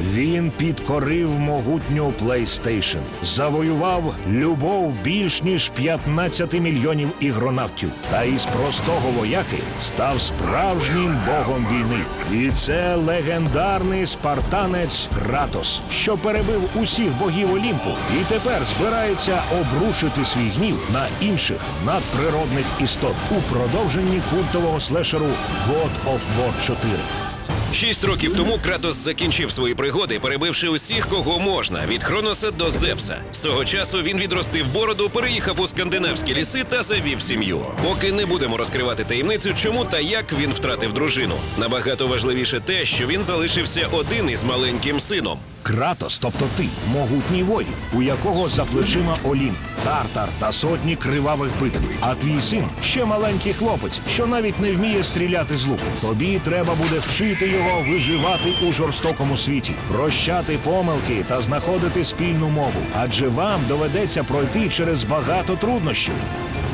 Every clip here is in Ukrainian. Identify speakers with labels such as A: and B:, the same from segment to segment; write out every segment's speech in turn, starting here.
A: Він підкорив могутню PlayStation, завоював любов більш ніж 15 мільйонів ігронавтів. Та із простого вояки став справжнім богом війни. І це легендарний спартанець Кратос, що перебив усіх богів Олімпу і тепер збирається обрушити свій гнів на інших надприродних істот у продовженні культового слешеру God of War 4.
B: Шість років тому Кратос закінчив свої пригоди, перебивши усіх, кого можна, від Хроноса до Зевса. З того часу він відростив бороду, переїхав у скандинавські ліси та завів сім'ю. Поки не будемо розкривати таємницю, чому та як він втратив дружину. Набагато важливіше те, що він залишився один із маленьким сином.
A: Кратос, тобто ти, могутній воїн, у якого за плечима Олімп, Тартар та сотні кривавих битв. А твій син ще маленький хлопець, що навіть не вміє стріляти з луку. Тобі треба буде вчити його виживати у жорстокому світі, прощати помилки та знаходити спільну мову. Адже вам доведеться пройти через багато труднощів.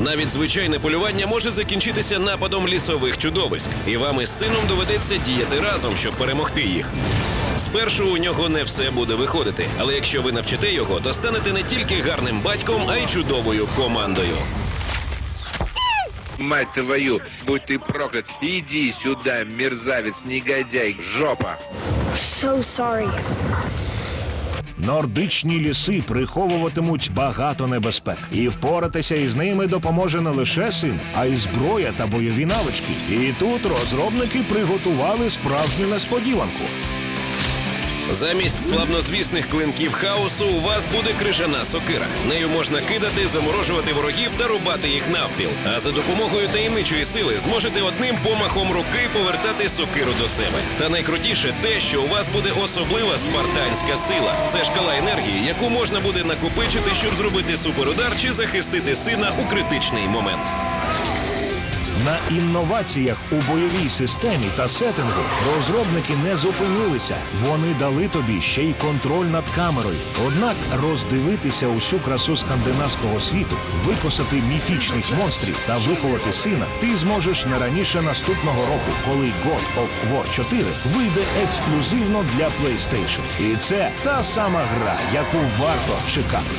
B: Навіть звичайне полювання може закінчитися нападом лісових чудовиськ, і вам із сином доведеться діяти разом, щоб перемогти їх. Спершу у нього не все буде виходити, але якщо ви навчите його, то станете не тільки гарним батьком, а й чудовою командою.
C: Мать твою, будь ты проклят. Иди сюда, мерзавец, негодяй, жопа.
D: So sorry.
A: Нордичні ліси приховуватимуть багато небезпек, і впоратися із ними допоможе не лише син, а й зброя та бойові навички. І тут розробники приготували справжню несподіванку.
B: Замість славнозвісних клинків хаосу у вас буде крижана сокира. Нею можна кидати, заморожувати ворогів та рубати їх навпіл. А за допомогою таємничої сили зможете одним помахом руки повертати сокиру до себе. Та найкрутіше те, що у вас буде особлива спартанська сила. Це шкала енергії, яку можна буде накопичити, щоб зробити суперудар чи захистити сина у критичний момент.
A: На інноваціях у бойовій системі та сеттингу розробники не зупинилися. Вони дали тобі ще й контроль над камерою. Однак роздивитися усю красу скандинавського світу, викосати міфічних монстрів та виховати сина ти зможеш не раніше наступного року, коли God of War 4 вийде ексклюзивно для PlayStation. І це та сама гра, яку варто чекати.